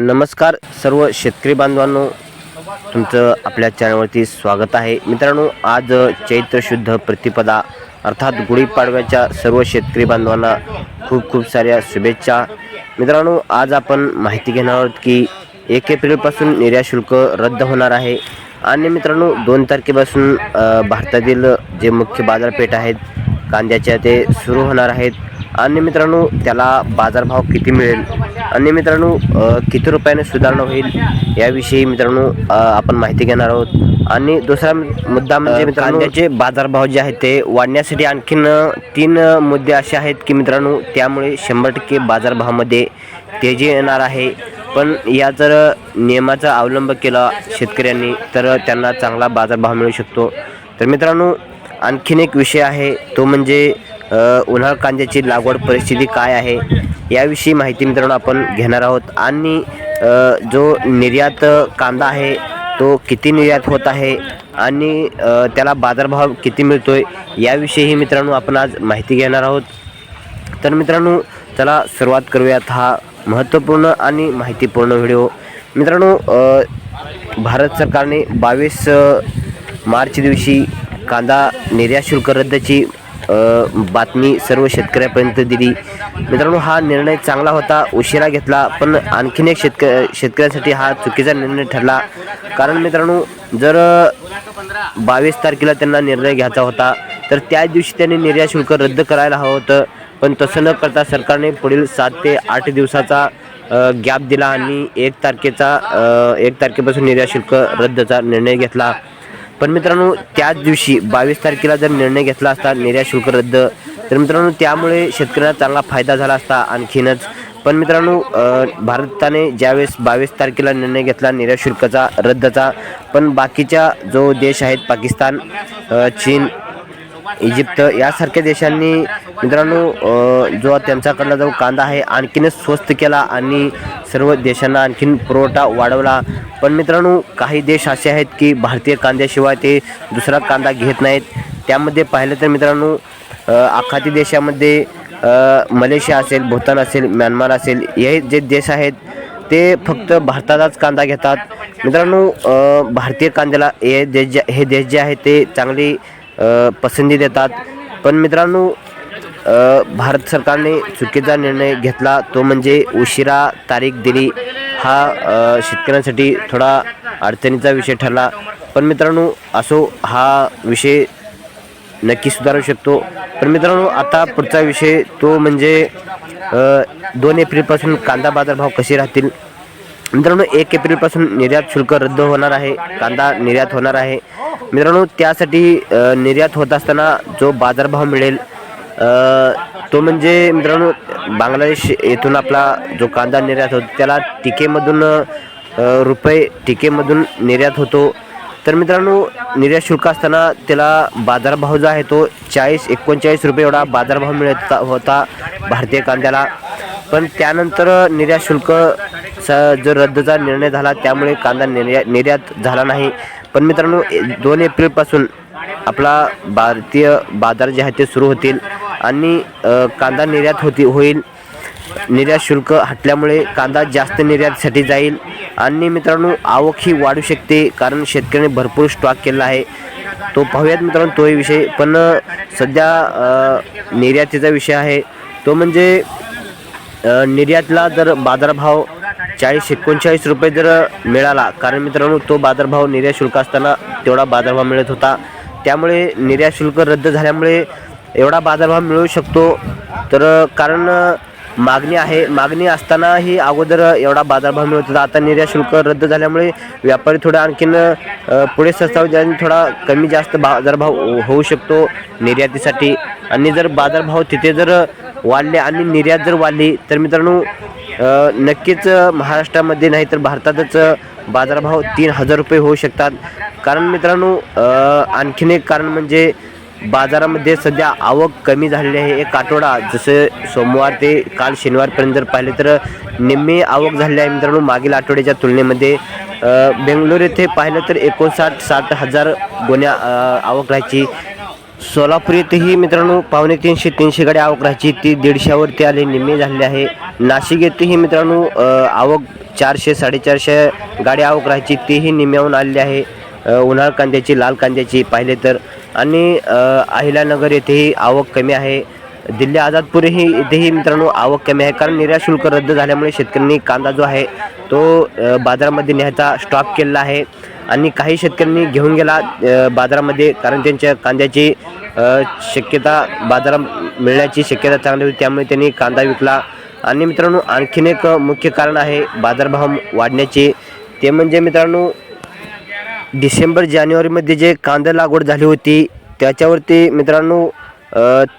नमस्कार सर्व शेतकरी बांधवांनो तुमचं आपल्या चॅनलवरती स्वागत आहे. मित्रांनो आज चैत्र शुद्ध प्रतिपदा अर्थात गुढीपाडव्याच्या सर्व शेतकरी बांधवांना खूप खूप साऱ्या शुभेच्छा. मित्रांनो आज आपण माहिती घेणार आहोत की एक एप्रिलपासून निर्यात शुल्क रद्द होणार आहे. आणि मित्रांनो दोन तारखेपासून भारतातील जे मुख्य बाजारपेठ आहेत कांद्याच्या ते सुरू होणार आहेत. आणि मित्रांनो त्याला बाजारभाव किती मिळेल? आणि मित्रांनो किती रुपयाने सुधारणा होईल याविषयी मित्रांनो आपण माहिती घेणार आहोत. आणि दुसरा मुद्दा म्हणजे मित्रांनो कांद्याचे बाजारभाव जे आहेत ते वाढण्यासाठी आणखीन तीन मुद्दे असे आहेत की मित्रांनो त्यामुळे शंभर टक्के बाजारभावामध्ये तेजी येणार आहे. पण या जर नियमाचा अवलंब केला शेतकऱ्यांनी तर त्यांना चांगला बाजारभाव मिळू शकतो. तर मित्रांनो आणखीन एक विषय आहे तो म्हणजे उन्हाळ कांद्याची लागवड परिस्थिती काय आहे याविषयी माहिती मित्रांनो आपण घेणार आहोत. आणि जो निर्यात कांदा आहे तो किती निर्यात होत आहे आणि त्याला बाजारभाव किती मिळतो आहे याविषयीही मित्रांनो आपण आज माहिती घेणार आहोत. तर मित्रांनो चला सुरुवात करूयात हा महत्त्वपूर्ण आणि माहितीपूर्ण व्हिडिओ. मित्रांनो भारत सरकारने बावीस मार्च दिवशी कांदा निर्यात शुल्क रद्दची बातमी सर्व शेतकऱ्यापर्यंत दिली. मित्रांनो हा निर्णय चांगला होता उशिरा घेतला पण आणखीन एक शेतक शेतकऱ्यांसाठी हा चुकीचा निर्णय ठरला. कारण मित्रांनो जर बावीस तारखेला त्यांना निर्णय घ्यायचा होता तर त्या दिवशी त्यांनी निर्यात शुल्क रद्द करायला हवं होतं. पण तसं न करता सरकारने पुढील सात ते आठ दिवसाचा गॅप दिला आणि एक तारखेचा एक तारखेपासून निर्यात शुल्क रद्दचा निर्णय घेतला. पण मित्रांनो त्याच दिवशी बावीस तारखेला जर निर्णय घेतला असता निर्यात शुल्क रद्द तर मित्रांनो त्यामुळे शेतकऱ्यांना चांगला फायदा झाला असता आणखीनच. पण मित्रांनो भारताने ज्यावेळेस बावीस तारखेला निर्णय घेतला निर्यात शुल्काचा रद्दचा पण बाकीच्या जो देश आहेत पाकिस्तान चीन इजिप्त यासारख्या देशांनी मित्रांनो जो त्यांच्याकडला जो कांदा आहे आणखीनच स्वस्त केला आणि सर्व देशांना आणखीन पुरवठा वाढवला. पण मित्रांनो काही देश असे आहेत की भारतीय कांद्याशिवाय ते दुसरा कांदा घेत नाहीत. त्यामध्ये पाहिलं तर मित्रांनो आखाती देशामध्ये मलेशिया असेल भूतान असेल म्यानमार असेल हे जे देश आहेत ते फक्त भारताचाच कांदा घेतात. मित्रांनो भारतीय कांद्याला हे देश जे हे देश जे आहे ते चांगली पसंती देतात. पण मित्रांनो भारत सरकारने चुकीचा निर्णय घेतला. तो म्हणजे उशिरा तारीख दिली. हा शेतकऱ्यांसाठी थोडा अडचणीचा विषय ठरला. पण मित्रांनो असो हा विषय नक्की सुधारू शकतो. पण मित्रांनो आता पुढचा विषय तो म्हणजे दोन एप्रिलपासून कांदा बाजारभाव कसे राहतील? मित्रांनो एक एप्रिलपासून निर्यात शुल्क रद्द होणार आहे. कांदा निर्यात होणार आहे. मित्रांनो त्यासाठी निर्यात होत असताना जो बाजारभाव मिळेल तो म्हणजे मित्रांनो बांगलादेश येथून आपला जो कांदा निर्यात होतो त्याला टिकेमधून रुपये टिकेमधून निर्यात होतो. तर मित्रांनो निर्यात शुल्क असताना त्याला बाजारभाव जो आहे तो चाळीस एकोणचाळीस रुपये एवढा बाजारभाव मिळत होता भारतीय कांद्याला. पण त्यानंतर निर्यात शुल्क स जो रद्दचा निर्णय झाला त्यामुळे कांदा निर्या निर्यात झाला नाही. पण मित्रांनो दोन एप्रिलपासून आपला भारतीय बाजार जे आहे ते सुरू होतील आणि कांदा निर्यात होती होईल. निर्यात शुल्क हटल्यामुळे कांदा जास्त निर्यातीसाठी जाईल. आणि मित्रांनो आवक ही वाढू शकते कारण शेतकऱ्याने भरपूर स्टॉक केला आहे. तो पाहूयात मित्रांनो तोही विषय. पण सध्या निर्यातीचा विषय आहे. तो म्हणजे निर्यातला जर बाजारभाव चाळीस एकोणचाळीस रुपये जर मिळाला कारण मित्रांनो तो बाजारभाव निर्यात शुल्क असताना तेवढा बाजारभाव मिळत होता. त्यामुळे निर्यात शुल्क रद्द झाल्यामुळे एवढा बाजारभाव मिळू शकतो. तर कारण मागणी आहे मागणी असतानाही अगोदर एवढा बाजारभाव मिळत होता. आता निर्यात शुल्क रद्द झाल्यामुळे व्यापारी थोडा आणखीन पुढे सस्तावत आणि थोडा कमी जास्त बाजारभाव होऊ शकतो निर्यातीसाठी. आणि जर बाजारभाव तिथे जर वाढले आणि निर्यात जर वाढली तर मित्रांनो नक्कीच महाराष्ट्रामध्ये नाही तर भारतातच बाजारभाव तीन हजार रुपये होऊ शकतात. कारण मित्रांनो आणखीन एक कारण म्हणजे बाजारामध्ये सध्या आवक कमी झालेली आहे. एक आठवडा जसं सोमवार ते काल शनिवारपर्यंत जर पाहिले तर निम्मी आवक झालेली आहे मित्रांनो मागील आठवड्याच्या तुलनेमध्ये. बेंगलोर येथे पाहिलं तर एकोणसाठ साठ हजार गुन्ह्या आवक राहायची. सोलापूर येथेही मित्रांनो पावणे तीनशे तीनशे गाडी आवक राहायची. ती दीडशेवरती आली निम्मी झालेली आहे. नाशिक येथेही मित्रांनो आवक चारशे साडेचारशे गाडी आवक राहायची. तीही निम्म्याहून आलेली आहे. उन्हाळ कांद्याची लाल कांद्याची पाहिले तर. आणि अहिलानगर अहिल्यानगर येथेही आवक कमी आहे. दिल्ली आझादपूरही इथेही मित्रांनो आवक कमी आहे. कारण निर्यात शुल्क रद्द झाल्यामुळे शेतकऱ्यांनी कांदा जो आहे तो बाजारामध्ये न्यायचा स्टॉप केलेला आहे. आणि काही शेतकऱ्यांनी घेऊन गेला बाजारामध्ये. कारण त्यांच्या कांद्याची शक्यता बाजारात मिळण्याची शक्यता चांगली होती. त्यामुळे त्यांनी कांदा विकला. आणि मित्रांनो आणखीन एक मुख्य कारण आहे बाजारभाव वाढण्याचे. ते म्हणजे मित्रांनो डिसेंबर जानेवारीमध्ये जे कांदा लागवड झाली होती त्याच्यावरती मित्रांनो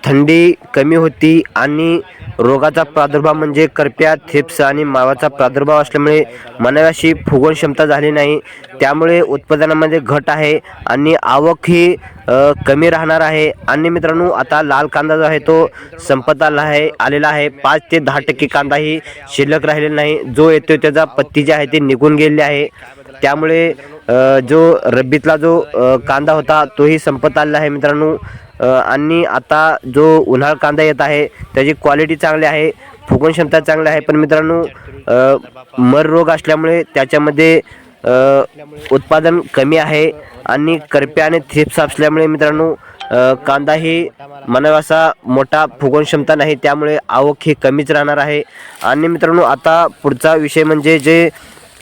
थंडी कमी होती. आणि रोगाचा प्रादुर्भाव म्हणजे करप्या थेप्स आणि मावाचा प्रादुर्भाव असल्यामुळे म्हणावी फुगवण क्षमता झाली नाही. त्यामुळे उत्पादनामध्ये घट आहे आणि आवक ही कमी राहणार आहे. आणि मित्रांनो आता लाल कांदा जो आहे तो संपत आला आहे आलेला आहे. पाच ते दहा टक्के कांदाही शिल्लक राहिलेला नाही. जो येतो त्याचा पत्ती जे आहे ते निघून गेलेली आहे. त्यामुळे जो रब्बीतला जो कांदा होता तोही संपत आलेला आहे मित्रांनो. आणि आता जो उन्हाळ कांदा येत आहे त्याची क्वालिटी चांगली आहे फुगवण क्षमता चांगली आहे. पण मित्रांनो मर रोग असल्यामुळे त्याच्यामध्ये उत्पादन कमी आहे आणि करप्या आणि थ्रिप्स असल्यामुळे मित्रांनो कांदा ही म्हणावा असा मोठा फुगवण क्षमता नाही. त्यामुळे आवक ही कमीच राहणार आहे. आणि मित्रांनो आता पुढचा विषय म्हणजे जे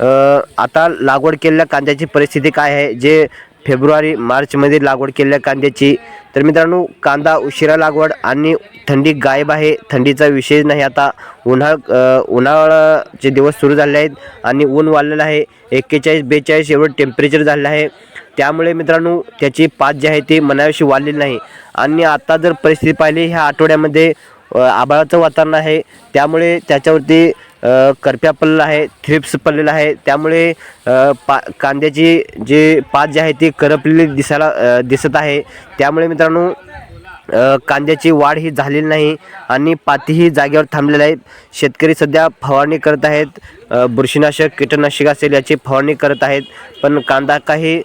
आता लागवड केलेल्या कांद्याची परिस्थिती काय आहे? जे फेब्रुवारी मार्चमध्ये लागवड केलेल्या कांद्याची. तर मित्रांनो कांदा उशिरा लागवड आणि थंडी गायब आहे. थंडीचा विषय नाही आता. उन्हाळ उन्हाळाचे उन्हाळ्याचे दिवस सुरू झाले आहेत आणि ऊन वाढलेलं आहे. एक्केचाळीस बेचाळीस एवढं टेम्परेचर झालेलं आहे. त्यामुळे मित्रांनो त्याची पात जी आहे ती मनाविषयी वाढलेली नाही. आणि आता जर परिस्थिती पाहिली ह्या आठवड्यामध्ये आभाळाचं वातावरण आहे. त्यामुळे त्याच्यावरती करप्या पडलेला आहे थ्रिप्स पडलेला आहे. त्यामुळे पा कांद्याची जी पात जी आहे ती करपलेली दिसायला दिसत आहे. त्यामुळे मित्रांनो कांद्याची वाढ ही झालेली नाही आणि पातीही जागेवर थांबलेली आहेत. शेतकरी सध्या फवारणी करत आहेत. बुरशीनाशक कीटकनाशक असेल याची फवारणी करत आहेत. पण कांदा काही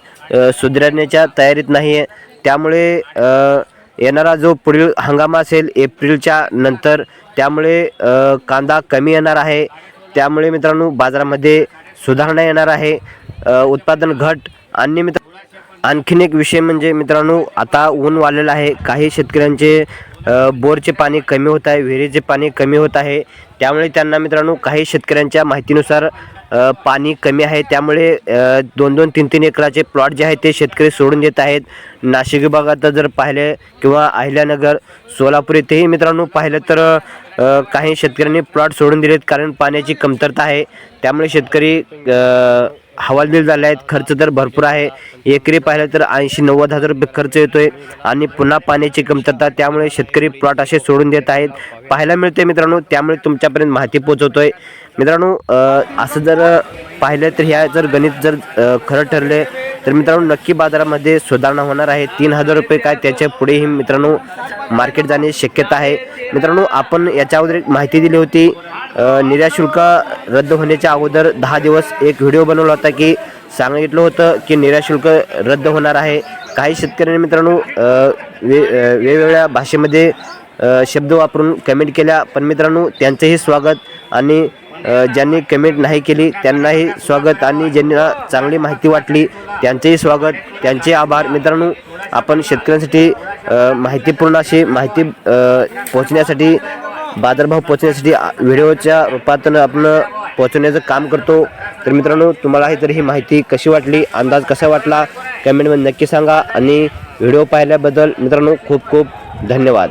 सुधारण्याच्या तयारीत नाही आहे त्यामुळे येणारा जो पुढील हंगाम असेल एप्रिलच्या नंतर त्यामुळे कांदा कमी येणार आहे. त्यामुळे मित्रांनो बाजारामध्ये सुधारणा येणार आहे. उत्पादन घट. आणि मित्र आणखीन एक विषय म्हणजे मित्रांनो आता ऊन वाढलेलं आहे. काही शेतकऱ्यांचे बोरचे पाणी कमी होत आहे विहिरीचे पाणी कमी होत आहे. त्यामुळे त्यांना मित्रांनो काही शेतकऱ्यांच्या माहितीनुसार पाणी कमी आहे. त्यामुळे दोन दोन तीन तीन एकराचे प्लॉट जे आहेत ते शेतकरी सोडून देत आहेत. नाशिक विभागात जर पाहिले किंवा अहिल्यानगर सोलापूर येथेही मित्रांनो पाहिलं तर काही शेतकऱ्यांनी प्लॉट सोडून दिलेत कारण पाण्याची कमतरता आहे. त्यामुळे शेतकरी हवालदिल झाले आहेत. खर्च तर भरपूर आहे. एकरी पाहिलं तर ऐंशी नव्वद हजार रुपये खर्च येतो आहे आणि पुन्हा पाण्याची कमतरता त्यामुळे शेतकरी प्लॉट असे सोडून देत आहेत. पाहायला मिळते मित्रांनो त्यामुळे तुमच्यापर्यंत माहिती पोहोचवतोय. मित्रांनो असं जर पाहिलं तर ह्या जर गणित जर खरं ठरले तर मित्रांनो नक्की बाजारामध्ये सुधारणा होणार आहे. तीन हजार रुपये काय त्याच्या पुढेही मित्रांनो मार्केट जाण्याची शक्यता आहे. मित्रांनो आपण याच्या अगोदर एक माहिती दिली होती. अ, रद्द होण्याच्या अगोदर दहा दिवस एक व्हिडिओ बनवला होता की सांगितलं होतं की निर्यातशुल्क रद्द होणार आहे. काही शेतकऱ्यांनी मित्रांनो वे वेगवेगळ्या भाषेमध्ये शब्द वापरून कमेंट केल्या. पण मित्रांनो त्यांचंही स्वागत आणि ज्यांनी कमेंट नाही केली त्यांनाही स्वागत आणि ज्यांना चांगली माहिती वाटली त्यांचेही स्वागत त्यांचे आभार. मित्रांनो आपण शेतकऱ्यांसाठी माहितीपूर्ण अशी माहिती पोहोचण्यासाठी बाजारभाव पोहोचण्यासाठी व्हिडिओच्या रूपातून आपण पोहोचवण्याचं काम करतो. तर मित्रांनो तुम्हालाही तर ही माहिती कशी वाटली अंदाज कसा वाटला कमेंटमध्ये नक्की सांगा. आणि व्हिडिओ पाहिल्याबद्दल मित्रांनो खूप खूप धन्यवाद.